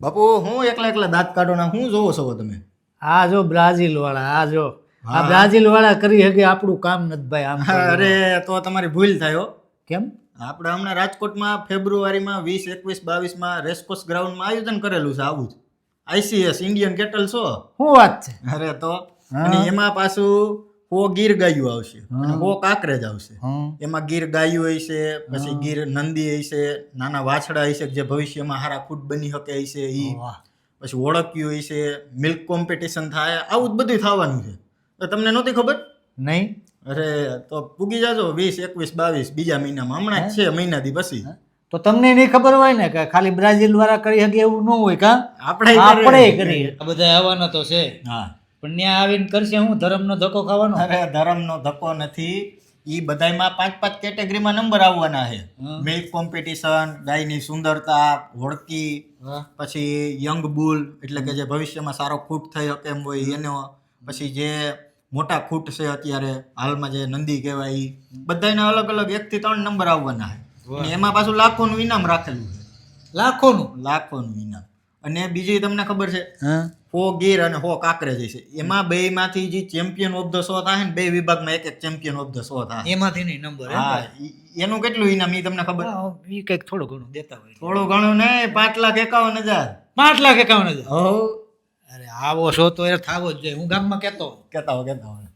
બાપુ હું એકલા એકલા દાંત કાઢો ના હું જોવો છો તમે? આ જો બ્રાઝિલ વાળા આ જો. આ બ્રાઝિલ વાળા કરી શકે આપણું કામ નથી ભાઈ આમ અરે તો તમારી ભૂલ થાય હો. કેમ? આપણે હમણાં રાજકોટમાં ફેબ્રુઆરીમાં વીસ એકવીસ બાવીસમાં રેસકોર્સ ગ્રાઉન્ડમાં આયોજન કરેલું છે આવું જ. આઈસીએસ ઇન્ડિયન કેટલ શો શું વાત છે? અરે તો? અને એમાં પાછું હો ગીર ગાયું આવશે અને કાંકરેજ આવશે. એમાં ગીર ગાયું હશે પછી ગીર નંદી હશે નાના વાછડા હશે જે ભવિષ્યમાં હારા ફૂડ બની શકે હશે એ પછી ઓળખ્યું હશે મિલ્ક કોમ્પિટિશન થાય આવું જ બધું થવાનું છે. તો તમને નહોતી ખબર? નહીં. અરે તો પૂગી જાજો વીસ એકવીસ બાવીસ બીજા મહિનામાં. હમણાં જ છે મહિનાથી પછી. તો તમને નહીં ખબર હોય ને કે ખાલી બ્રાઝિલ વાળા કરી શકે એવું ન હોય કા? આપણે આપણે કરીએ. બધા આવવાના તો છે. હા. પણ ત્યાં આવીને કરશે હું ધર્મનો ધક્કો ખાવાનો? અરે ધર્મનો ધક્કો નથી. એ બધાયમાં પાંચ પાંચ કેટેગરીમાં નંબર આવવાના છે. મિલ્ક કોમ્પિટિશન ગાયની સુંદરતા હોડકી પછી યંગ બુલ એટલે કે જે ભવિષ્યમાં સારો ખૂટ થઈ શકે એમ હોય એનો પછી જે મોટા ખૂટ છે અત્યારે હાલમાં જે નંદી કહેવાય એ બધાયના અલગ અલગ એકથી ત્રણ નંબર આવવાના છે. એમાં પાછું લાખોનું ઇનામ રાખેલું છે. લાખોનું? લાખોનું ઇનામ. અને બીજી તમને ખબર છે હા ગીર અને હો કાંકરેજ છે. એમાં બે માંથી જે ચેમ્પિયન ઓફ ધ શો થાય ને બે વિભાગમાં એક એક ચેમ્પિયન ઓફ ધ શો થાય. એમાંથી નહીં નંબર હા એનું કેટલું ઇનામ એ તમને ખબર? એ કંઈક થોડું ઘણું દેતા હોય. થોડું ઘણું નહીં પાંચ લાખ એકાવન હજાર. પાંચ લાખ એકાવન હજાર. હો. અરે આવો શો તો એ થાવો જ જોઈએ. હું ગામમાં કહેતો કેતા હો કેતા હો.